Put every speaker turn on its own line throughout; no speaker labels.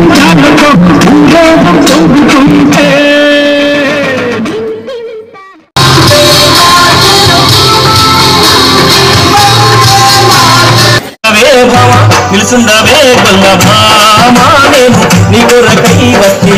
పంచాలతో భూలోకం
గొల్ల భామా నేను నీ కొరకై వచ్చి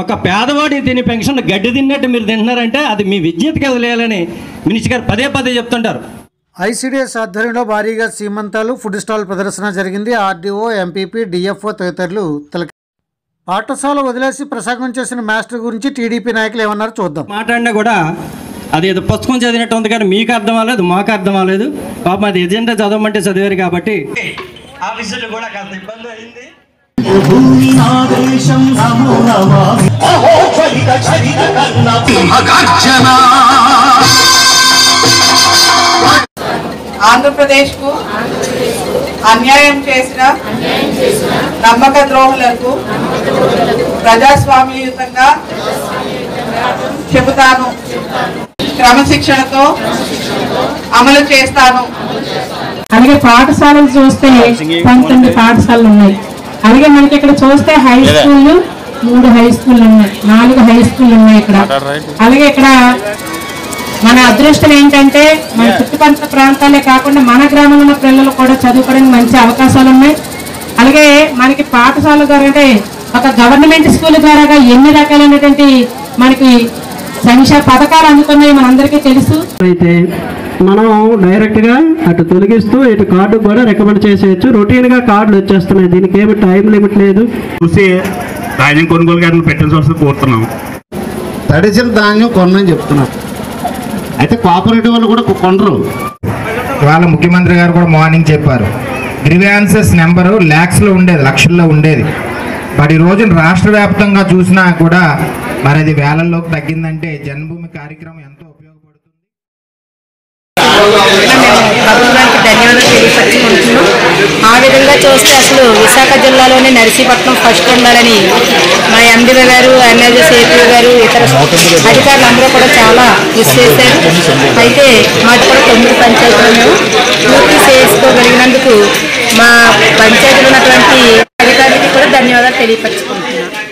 ఒక పేదవాడి తిని పెన్షన్ గడ్డి తిన్నట్టు మీరు తింటున్నారంటే అది మీ విజ్ఞతకి వదిలేయాలని మినిస్టర్ గారు పదే పదే చెప్తుంటారు.
ఐసీడీఎస్ ఆధ్వర్యంలో భారీగా సీమంతాలు ఫుడ్ స్టాల్ ప్రదర్శన జరిగింది. ఆర్డీఓ ఎంపీపీ డిఎఫ్ఓ తదితరులు తిలక పాఠశాల వదిలేసి ప్రసంగం చేసిన మాస్టర్ గురించి టీడీపీ నాయకులు ఏమన్నారో చూద్దాం.
మాట్లాడినా కూడా అది ఏదో పుస్తకం చదివినట్టు ఉంది కానీ మీకు అర్థం అవ్వలేదు మాకు అర్థం అవ్వలేదు. పాపం అది ఎజెండా చదవమంటే చదివారు కాబట్టి. ఆఫీసులు కూడా కాస్త ఇబ్బంది అయింది.
ఆంధ్రప్రదేశ్కు అన్యాయం చేసిన నమ్మక ద్రోహులకు ప్రజాస్వామ్యయుతంగా చెబుతాను. క్రమశిక్షణతో అమలు చేస్తాను.
అలాగే పాఠశాలలు చూస్తే పంతొమ్మిది పాఠశాలలు ఉన్నాయి. అలాగే మనకి ఇక్కడ చూస్తే హై స్కూల్ మూడు హై స్కూల్ ఉన్నాయి. నాలుగు హై స్కూల్ ఉన్నాయి ఇక్కడ. అలాగే ఇక్కడ మన అదృష్టం ఏంటంటే మన చుట్టుపక్కల ప్రాంతాలే కాకుండా మన గ్రామంలో ఉన్న పిల్లలు కూడా చదువుకోవడానికి మంచి అవకాశాలు ఉన్నాయి. అలాగే మనకి పాఠశాల ద్వారా అంటే ఒక గవర్నమెంట్ స్కూల్ ద్వారా ఎన్ని రకాలైనటువంటి మనకి సంక్షేమ పథకాలు అందుతున్నాయి మనందరికీ తెలుసు.
అయితే మనం డైరెక్ట్గా అటు తొలగిస్తూ ఇటు కార్డు కూడా రికమెండ్ చేసేయచ్చు. రొటీన్గా కార్డులు వచ్చేస్తున్నాయి. దీనికి ఏమి టైం లిమిట్ లేదు.
చూసి ధాన్యం కొనుగోలు గారిని పెట్టాల్సి కోరుతున్నాం
తడిసిన ధాన్యం కొనని చెప్తున్నారు. అయితే కోఆపరేటివ్ వాళ్ళు కూడా కొనరు.
ఇవాళ ముఖ్యమంత్రి గారు కూడా మార్నింగ్ చెప్పారు. గ్రివాన్సెస్ నెంబరు ల్యాక్స్లో ఉండేది లక్షల్లో ఉండేది. బట్ ఈ రోజున రాష్ట్ర వ్యాప్తంగా చూసినా కూడా మరి అది వేలల్లోకి తగ్గిందంటే జన్మభూమి కార్యక్రమం ఎంతో
ఆ చూస్తే అసలు విశాఖ జిల్లాలోనే నర్సీపట్నం ఫస్ట్ ఉండాలని మా ఎండిఓ గారు ఎన్ఎల్జీ ఏపీ గారు ఇతర అధికారులు అందరూ కూడా చాలా కృషి చేశారు. అయితే మాకు కూడా తొమ్మిది పంచాయతీలను పూర్తి చేసుకోగలిగినందుకు మా పంచాయతీలో ఉన్నటువంటి అధికారులకి కూడా ధన్యవాదాలు తెలియపరచుకుంటున్నాం